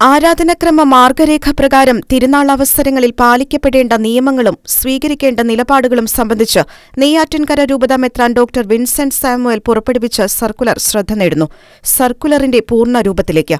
ആരാധനക്രമ മാർഗരേഖ പ്രകാരം തിരുനാൾ അവസരങ്ങളിൽ പാലിക്കപ്പെടേണ്ട നിയമങ്ങളും സ്വീകരിക്കേണ്ട നിലപാടുകളും സംബന്ധിച്ച് നെയ്യാറ്റിൻകര രൂപത മെത്രാൻ ഡോക്ടർ വിൻസെന്റ് സാമുവൽ പുറപ്പെടുവിച്ച സർക്കുലർ ശ്രദ്ധ നേടുന്നു. സർക്കുലറിന്റെ പൂർണ രൂപത്തിലേക്ക്.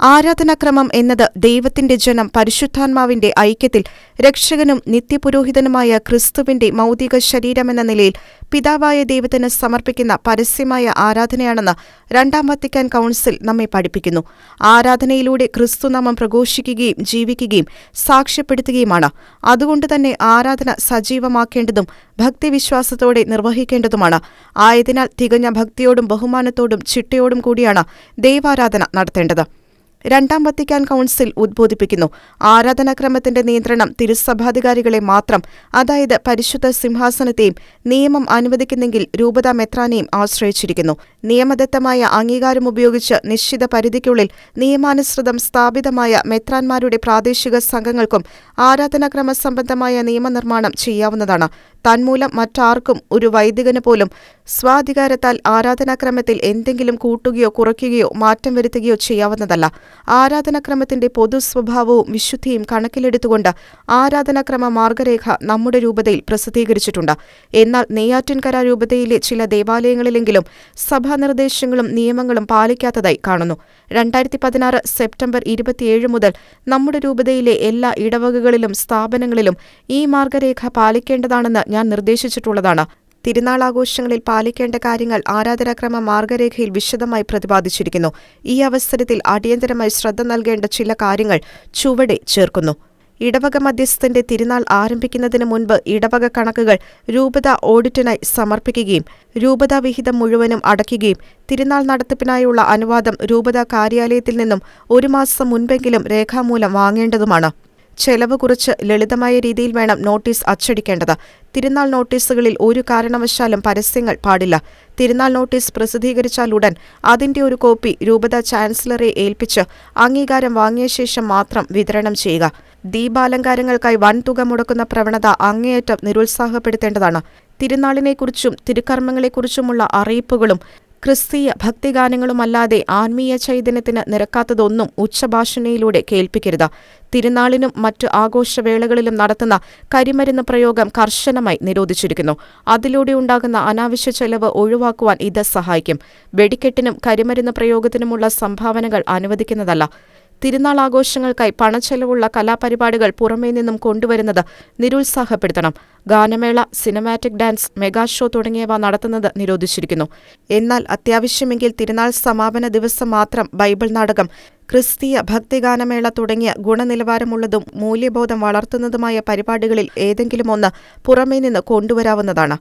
ആരാധനാക്രമം എന്നത് ദൈവത്തിന്റെ ജനം പരിശുദ്ധാത്മാവിന്റെ ഐക്യത്തിൽ രക്ഷകനും നിത്യപുരോഹിതനുമായ ക്രിസ്തുവിന്റെ മൗതിക ശരീരമെന്ന നിലയിൽ പിതാവായ ദൈവത്തിന് സമർപ്പിക്കുന്ന പരസ്യമായ ആരാധനയാണെന്ന് രണ്ടാം വത്തിക്കാൻ കൗൺസിൽ നമ്മെ പഠിപ്പിക്കുന്നു. ആരാധനയിലൂടെ ക്രിസ്തുനാമം പ്രഘോഷിക്കുകയും ജീവിക്കുകയും സാക്ഷ്യപ്പെടുത്തുകയുമാണ്. അതുകൊണ്ട് തന്നെ ആരാധന സജീവമാക്കേണ്ടതും ഭക്തിവിശ്വാസത്തോടെ നിർവഹിക്കേണ്ടതുമാണ്. ആയതിനാൽ തികഞ്ഞ ഭക്തിയോടും ബഹുമാനത്തോടും ചിട്ടയോടും കൂടിയാണ് ദൈവാരാധന നടത്തേണ്ടത്. രണ്ടാം വത്തിക്കാൻ കൗൺസിൽ ഉദ്ബോധിപ്പിക്കുന്നു. ആരാധനാക്രമത്തിന്റെ നിയന്ത്രണം തിരുസഭാധികാരികളെ മാത്രം അതായത് പരിശുദ്ധ സിംഹാസനത്തെയും നിയമം അനുവദിക്കുന്നെങ്കിൽ രൂപത മെത്രാനെയും ആശ്രയിച്ചിരിക്കുന്നു. നിയമദത്തമായ അംഗീകാരം ഉപയോഗിച്ച് നിശ്ചിത പരിധിക്കുള്ളിൽ നിയമാനുസൃതം സ്ഥാപിതമായ മെത്രാന്മാരുടെ പ്രാദേശിക സംഘങ്ങൾക്കും ആരാധനാക്രമ സംബന്ധമായ നിയമനിർമ്മാണം ചെയ്യാവുന്നതാണ്. തന്മൂലം മറ്റാർക്കും ഒരു വൈദികന് പോലും സ്വാധികാരത്താൽ ആരാധനാക്രമത്തിൽ എന്തെങ്കിലും കൂട്ടുകയോ കുറയ്ക്കുകയോ മാറ്റം വരുത്തുകയോ ചെയ്യാവുന്നതല്ല. ആരാധനാക്രമത്തിന്റെ പൊതു സ്വഭാവവും വിശുദ്ധിയും കണക്കിലെടുത്തുകൊണ്ട് ആരാധനാക്രമ മാർഗരേഖ നമ്മുടെ രൂപതയിൽ പ്രസിദ്ധീകരിച്ചിട്ടുണ്ട്. എന്നാൽ നെയ്യാറ്റിൻകര രൂപതയിലെ ചില ദേവാലയങ്ങളിലെങ്കിലും സഭാ നിർദ്ദേശങ്ങളും നിയമങ്ങളും പാലിക്കാത്തതായി കാണുന്നു. രണ്ടായിരത്തി പതിനാറ് സെപ്റ്റംബർ ഇരുപത്തിയേഴ് മുതൽ നമ്മുടെ രൂപതയിലെ എല്ലാ ഇടവകകളിലും സ്ഥാപനങ്ങളിലും ഈ മാർഗരേഖ പാലിക്കേണ്ടതാണെന്ന് ഞാൻ നിർദ്ദേശിച്ചിട്ടുള്ളതാണ്. തിരുനാളാഘോഷങ്ങളിൽ പാലിക്കേണ്ട കാര്യങ്ങൾ ആരാധനാക്രമ മാർഗരേഖയിൽ വിശദമായി പ്രതിപാദിച്ചിരിക്കുന്നു. ഈ അവസരത്തിൽ അടിയന്തരമായി ശ്രദ്ധ നൽകേണ്ട ചില കാര്യങ്ങൾ ചുവടെ ചേർക്കുന്നു. ഇടവക മധ്യസ്ഥന്റെ തിരുനാൾ ആരംഭിക്കുന്നതിന് മുൻപ് ഇടവക കണക്കുകൾ രൂപത ഓഡിറ്റിനായി സമർപ്പിക്കുകയും രൂപത വിഹിതം മുഴുവനും അടയ്ക്കുകയും തിരുനാൾ നടത്തിപ്പിനായുള്ള അനുവാദം രൂപത കാര്യാലയത്തിൽ നിന്നും ഒരു മാസം മുൻപെങ്കിലും രേഖാമൂലം വാങ്ങേണ്ടതുമാണ്. ചെലവ് കുറച്ച് ലളിതമായ രീതിയിൽ വേണം നോട്ടീസ് അച്ചടിക്കേണ്ടത്. തിരുനാൾ നോട്ടീസുകളിൽ ഒരു കാരണവശാലും പരസ്യങ്ങൾ പാടില്ല. തിരുനാൾ നോട്ടീസ് പ്രസിദ്ധീകരിച്ചാൽ ഉടൻ അതിന്റെ ഒരു കോപ്പി രൂപത ചാൻസലറെ ഏൽപ്പിച്ച് അംഗീകാരം വാങ്ങിയ ശേഷം മാത്രം വിതരണം ചെയ്യുക. ദീപാലങ്കാരങ്ങൾക്കായി വൻതുക മുടക്കുന്ന പ്രവണത അങ്ങേയറ്റം നിരുത്സാഹപ്പെടുത്തേണ്ടതാണ്. തിരുനാളിനെക്കുറിച്ചും തിരുക്കർമ്മങ്ങളെക്കുറിച്ചുമുള്ള അറിയിപ്പുകളും ക്രിസ്തീയ ഭക്തിഗാനങ്ങളുമല്ലാതെ ആത്മീയ ചൈതന്യത്തിന് നിരക്കാത്തതൊന്നും ഉച്ചഭാഷണയിലൂടെ കേൾപ്പിക്കരുത്. തിരുനാളിനും മറ്റു ആഘോഷവേളകളിലും നടത്തുന്ന കരിമരുന്ന് പ്രയോഗം കർശനമായി നിരോധിച്ചിരിക്കുന്നു. അതിലൂടെ ഉണ്ടാകുന്ന അനാവശ്യ ചെലവ് ഒഴിവാക്കുവാൻ ഇത് സഹായിക്കും. വെടിക്കെട്ടിനും കരിമരുന്ന് പ്രയോഗത്തിനുമുള്ള സംഭാവനകൾ അനുവദിക്കുന്നതല്ല. തിരുനാൾ ആഘോഷങ്ങൾക്കായി പണച്ചെലവുള്ള കലാപരിപാടികൾ പുറമേ നിന്നും കൊണ്ടുവരുന്നത് നിരുത്സാഹപ്പെടുത്തണം. ഗാനമേള സിനിമാറ്റിക് ഡാൻസ് മെഗാ ഷോ തുടങ്ങിയവ നടത്തുന്നത് നിരോധിച്ചിരിക്കുന്നു. എന്നാൽ അത്യാവശ്യമെങ്കിൽ തിരുനാൾ സമാപന ദിവസം മാത്രം ബൈബിൾ നാടകം ക്രിസ്തീയ ഭക്തിഗാനമേള തുടങ്ങിയ ഗുണനിലവാരമുള്ളതും മൂല്യബോധം വളർത്തുന്നതുമായ പരിപാടികളിൽ ഏതെങ്കിലും ഒന്ന് പുറമേ നിന്ന് കൊണ്ടുവരാവുന്നതാണ്.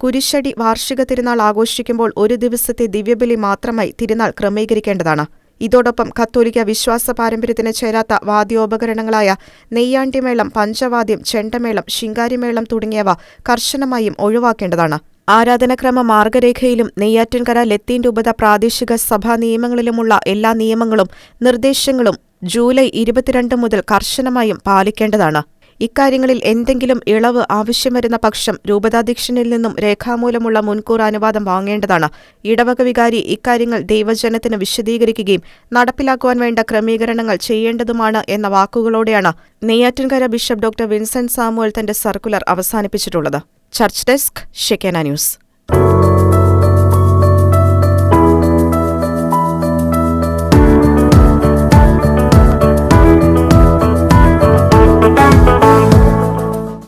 കുരിശടി വാർഷിക തിരുനാൾ ആഘോഷിക്കുമ്പോൾ ഒരു ദിവസത്തെ ദിവ്യബലി മാത്രമായി തിരുനാൾ ക്രമീകരിക്കേണ്ടതാണ്. ഇതോടൊപ്പം കത്തോലിക്ക വിശ്വാസ പാരമ്പര്യത്തിന് ചേരാത്ത വാദ്യോപകരണങ്ങളായ നെയ്യാണ്ടിമേളം പഞ്ചവാദ്യം ചെണ്ടമേളം ശിങ്കാരിമേളം തുടങ്ങിയവ കർശനമായും ഒഴിവാക്കേണ്ടതാണ്. ആരാധനക്രമ മാർഗരേഖയിലും നെയ്യാറ്റിൻകര ലത്തീൻ രൂപത പ്രാദേശിക സഭാ നിയമങ്ങളിലുമുള്ള എല്ലാ നിയമങ്ങളും നിർദ്ദേശങ്ങളും ജൂലൈ ഇരുപത്തിരണ്ട് മുതൽ കർശനമായും പാലിക്കേണ്ടതാണ്. ഇക്കാര്യങ്ങളിൽ എന്തെങ്കിലും ഇളവ് ആവശ്യം വരുന്ന പക്ഷം രൂപതാധ്യക്ഷനിൽ നിന്നും രേഖാമൂലമുള്ള മുൻകൂർ അനുവാദം വാങ്ങേണ്ടതാണ്. ഇടവക വികാരി ഇക്കാര്യങ്ങൾ ദൈവജനത്തിന് വിശദീകരിക്കുകയും നടപ്പിലാക്കുവാൻ വേണ്ട ക്രമീകരണങ്ങൾ ചെയ്യേണ്ടതുമാണ് എന്ന വാക്കുകളോടെയാണ് Neyyattinkara bishop doctor Vincent Samuel തന്റെ circular അവസാനിപ്പിച്ചിട്ടുള്ളത്. Church desk Shekinah news.